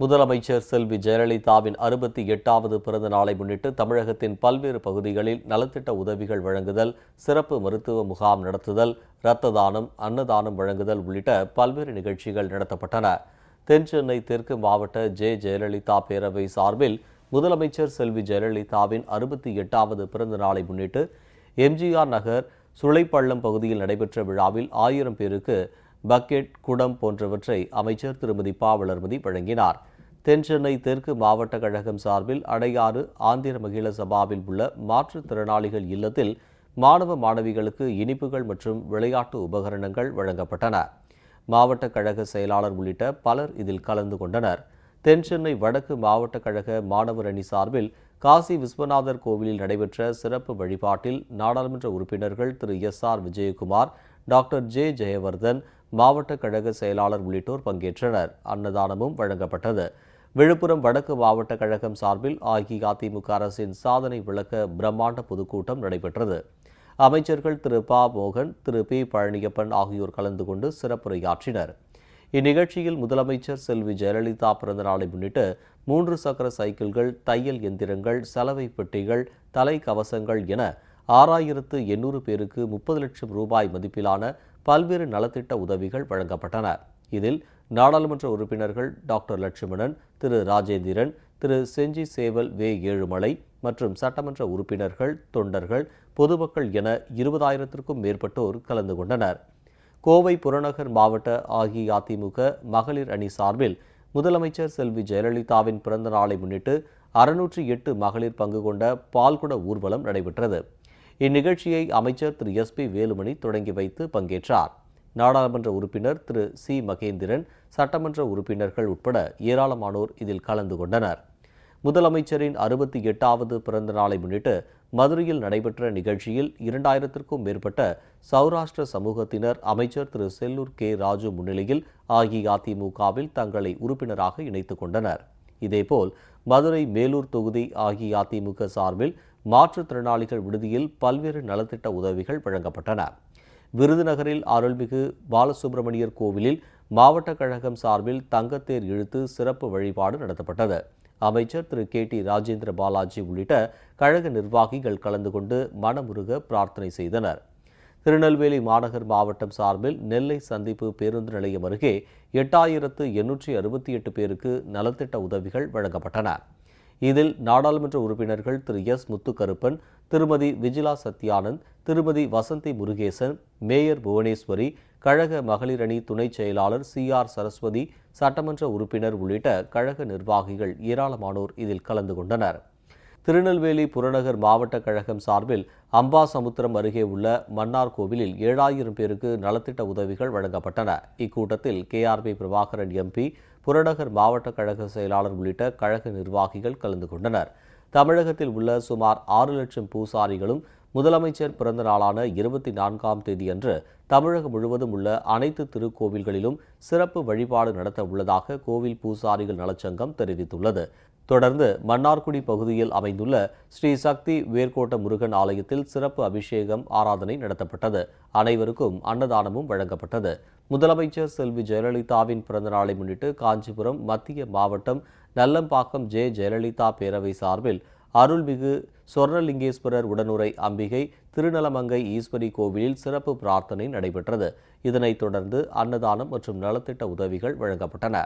முதலமைச்சர் செல்வி ஜெயலலிதாவின் அறுபத்தி எட்டாவது பிறந்த நாளை முன்னிட்டு தமிழகத்தின் பல்வேறு பகுதிகளில் நலத்திட்ட உதவிகள் வழங்குதல் சிறப்பு மருத்துவ முகாம் நடத்துதல் இரத்த தானம் அன்னதானம் வழங்குதல் உள்ளிட்ட பல்வேறு நிகழ்ச்சிகள் நடத்தப்பட்டன. தென் சென்னை தெற்கு மாவட்ட ஜே. ஜெயலலிதா பேரவை சார்பில் முதலமைச்சர் செல்வி ஜெயலலிதாவின் அறுபத்தி எட்டாவது பிறந்த நாளை முன்னிட்டு எம்ஜிஆர் நகர் சுளைப்பள்ளம் பகுதியில் நடைபெற்ற விழாவில் ஆயிரம் பேருக்கு பக்கெட் குடம் போன்றவற்றை அமைச்சர் திருமதி பாவளர்மதி வழங்கினார். தென் சென்னை தெற்கு மாவட்ட கழகம் சார்பில் அடையாறு ஆந்திர மகிழ சபாவில் உள்ள மாற்றுத்திறனாளிகள் இல்லத்தில் மாணவ மாணவிகளுக்கு இனிப்புகள் மற்றும் விளையாட்டு உபகரணங்கள் வழங்கப்பட்டன. மாவட்ட கழக செயலாளர் உள்ளிட்ட பலர் இதில் கலந்து கொண்டனர். தென் சென்னை வடக்கு மாவட்ட கழக மாணவர் அணி சார்பில் காசி விஸ்வநாதர் கோவிலில் நடைபெற்ற சிறப்பு வழிபாட்டில் நாடாளுமன்ற உறுப்பினர்கள் திரு S R Vijayakumar doctor J Jayavardhan மாவட்ட கழக செயலாளர் உள்ளிட்டோர் பங்கேற்றனர். அன்னதானமும் வழங்கப்பட்டது. விழுப்புரம் வடக்கு மாவட்ட கழகம் சார்பில் அஇஅதிமுக அரசின் சாதனை விளக்க பிரம்மாண்ட பொதுக்கூட்டம் நடைபெற்றது. அமைச்சர்கள் திரு. ப. மோகன் திரு. பி. பழனியப்பன் ஆகியோர் கலந்து கொண்டு சிறப்புரையாற்றினர். இந்நிகழ்ச்சியில் முதலமைச்சர் செல்வி ஜெயலலிதா பிறந்தநாளை முன்னிட்டு மூன்று சக்கர சைக்கிள்கள் தையல் எந்திரங்கள் சலவை பெட்டிகள் தலை கவசங்கள் என ஆறாயிரத்து எண்ணூறு பேருக்கு முப்பது லட்சம் ரூபாய் மதிப்பிலான பல்வேறு நலத்திட்ட உதவிகள் வழங்கப்பட்டன. இதில் நாடாளுமன்ற உறுப்பினர்கள் டாக்டர் லட்சுமணன் திரு ராஜேந்திரன் திரு செஞ்சி சேவல் வே. ஏழுமலை மற்றும் சட்டமன்ற உறுப்பினர்கள் தொண்டர்கள் பொதுமக்கள் என இருபதாயிரத்திற்கும் மேற்பட்டோர் கலந்து கொண்டனர். கோவை புறநகர் மாவட்ட அஇஅதிமுக மகளிர் அணி சார்பில் முதலமைச்சர் செல்வி ஜெயலலிதாவின் பிறந்த நாளை முன்னிட்டு அறுநூற்றி எட்டு மகளிர் பங்கு கொண்ட பால்குட ஊர்வலம் நடைபெற்றது. இந்நிகழ்ச்சியை அமைச்சர் திரு. எஸ். பி. வேலுமணி தொடங்கி வைத்து பங்கேற்றார். நாடாளுமன்ற உறுப்பினர் திரு. சி. மகேந்திரன் சட்டமன்ற உறுப்பினர்கள் உட்பட ஏராளமானோர் இதில் கலந்து கொண்டனர். முதலமைச்சரின் அறுபத்தி எட்டாவது பிறந்த நாளை முன்னிட்டு மதுரையில் நடைபெற்ற நிகழ்ச்சியில் இரண்டாயிரத்திற்கும் மேற்பட்ட சௌராஷ்டிர சமூகத்தினர் அமைச்சர் திரு. செல்லூர் கே. ராஜு முன்னிலையில் அஇஅதிமுகவில் தங்களை உறுப்பினராக இணைத்துக் கொண்டனர். இதேபோல் மதுரை மேலூர் தொகுதி அஇஅதிமுக சார்பில் மாற்றுத்திறனாளிகள் விடுதியில் பல்வேறு நலத்திட்ட உதவிகள் வழங்கப்பட்டன. விருதுநகரில் அருள்மிகு பாலசுப்பிரமணியர் கோவிலில் மாவட்ட கழகம் சார்பில் தங்கத்தேர் இழுத்து சிறப்பு வழிபாடு நடத்தப்பட்டது. அமைச்சர் திரு. கே. டி. ராஜேந்திர பாலாஜி உள்ளிட்ட கழக நிர்வாகிகள் கலந்து கொண்டு மனமுருக பிரார்த்தனை செய்தனர். திருநெல்வேலி மாநகர் மாவட்டம் சார்பில் நெல்லை சந்திப்பு பேருந்து நிலையம் அருகே எட்டாயிரத்து எண்ணூற்றி அறுபத்தி எட்டு பேருக்கு நலத்திட்ட உதவிகள் வழங்கப்பட்டன. இதில் நாடாளுமன்ற உறுப்பினர்கள் திரு எஸ் முத்துக்கருப்பன் திருமதி விஜிலா சத்யானந்த் திருமதி வசந்தி முருகேசன் மேயர் புவனேஸ்வரி கழக மகளிர் அணி துணைச் செயலாளர் சி ஆர் சரஸ்வதி சட்டமன்ற உறுப்பினர் உள்ளிட்ட கழக நிர்வாகிகள் ஏராளமானோர் இதில் கலந்து கொண்டனர். திருநெல்வேலி புறநகர் மாவட்ட கழகம் சார்பில் அம்பாசமுத்திரம் அருகே உள்ள மன்னார் கோவிலில் ஏழாயிரம் பேருக்கு நலத்திட்ட உதவிகள் வழங்கப்பட்டன. இக்கூட்டத்தில் கேஆர்பி பிரபாகரன் எம்பி புறநகர் மாவட்ட கழக செயலாளர் உள்ளிட்ட கழக நிர்வாகிகள் கலந்து கொண்டனர். தமிழகத்தில் உள்ள சுமார் ஆறு லட்சம் பூசாரிகளும் முதலமைச்சர் பிறந்த நாளான இருபத்தி நான்காம் தேதியன்று தமிழகம் முழுவதும் உள்ள அனைத்து திருக்கோவில்களிலும் சிறப்பு வழிபாடு நடத்த உள்ளதாக கோவில் பூசாரிகள் நலச்சங்கம் தெரிவித்துள்ளது. தொடர்ந்து மன்னார்குடி பகுதியில் அமைந்துள்ள ஸ்ரீ சக்தி வேர்கோட்ட முருகன் ஆலயத்தில் சிறப்பு அபிஷேகம் ஆராதனை நடத்தப்பட்டது. அனைவருக்கும் அன்னதானமும் வழங்கப்பட்டது. முதலமைச்சர் செல்வி ஜெயலலிதாவின் பிறந்தநாளை முன்னிட்டு காஞ்சிபுரம் மத்திய மாவட்டம் நல்லம்பாக்கம் ஜே. ஜெயலலிதா பேரவை சார்பில் அருள்மிகு சொர்ணலிங்கேஸ்வரர் உடனுரை அம்பிகை திருநலமங்கை ஈஸ்வரி கோவிலில் சிறப்பு பிரார்த்தனை நடைபெற்றது. இதனைத் தொடர்ந்து அன்னதானம் மற்றும் நலத்திட்ட உதவிகள் வழங்கப்பட்டன.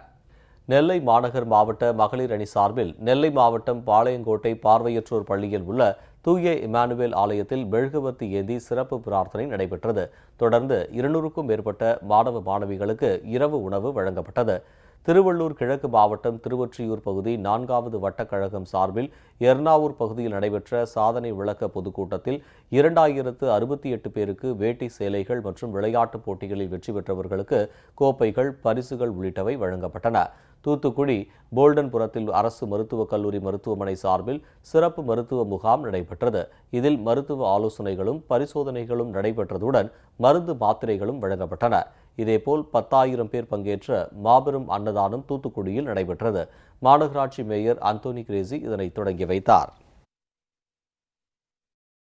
நெல்லை மாநகர் மாவட்ட மகளிர் அணி சார்பில் நெல்லை மாவட்டம் பாளையங்கோட்டை பார்வையற்றோர் பள்ளியில் உள்ள தூய இமானுவேல் ஆலயத்தில் மெழுகுவர்த்தி ஏந்தி சிறப்பு பிரார்த்தனை நடைபெற்றது. தொடர்ந்து இருநூறுக்கும் மேற்பட்ட மாணவ மாணவிகளுக்கு இரவு உணவு வழங்கப்பட்டது. திருவள்ளூர் கிழக்கு மாவட்டம் திருவொற்றியூர் பகுதி நான்காவது வட்டக்கழகம் சார்பில் எர்ணாவூர் பகுதியில் நடைபெற்ற சாதனை விளக்க பொதுக்கூட்டத்தில் இரண்டாயிரத்து அறுபத்தி எட்டு பேருக்கு வேட்டி சேலைகள் மற்றும் விளையாட்டுப் போட்டிகளில் வெற்றி பெற்றவர்களுக்கு கோப்பைகள் பரிசுகள் உள்ளிட்டவை வழங்கப்பட்டன. தூத்துக்குடி போல்டன்புரத்தில் அரசு மருத்துவக் கல்லூரி மருத்துவமனை சார்பில் சிறப்பு மருத்துவ முகாம் நடைபெற்றது. இதில் மருத்துவ ஆலோசனைகளும் பரிசோதனைகளும் நடைபெற்றதுடன் மருந்து மாத்திரைகளும் வழங்கப்பட்டன. இதேபோல் பத்தாயிரம் பேர் பங்கேற்ற மாபெரும் அன்னதானம் தூத்துக்குடியில் நடைபெற்றது. மாநகராட்சி மேயர் அந்தோனி கிரேசி இதனை தொடங்கி வைத்தார்.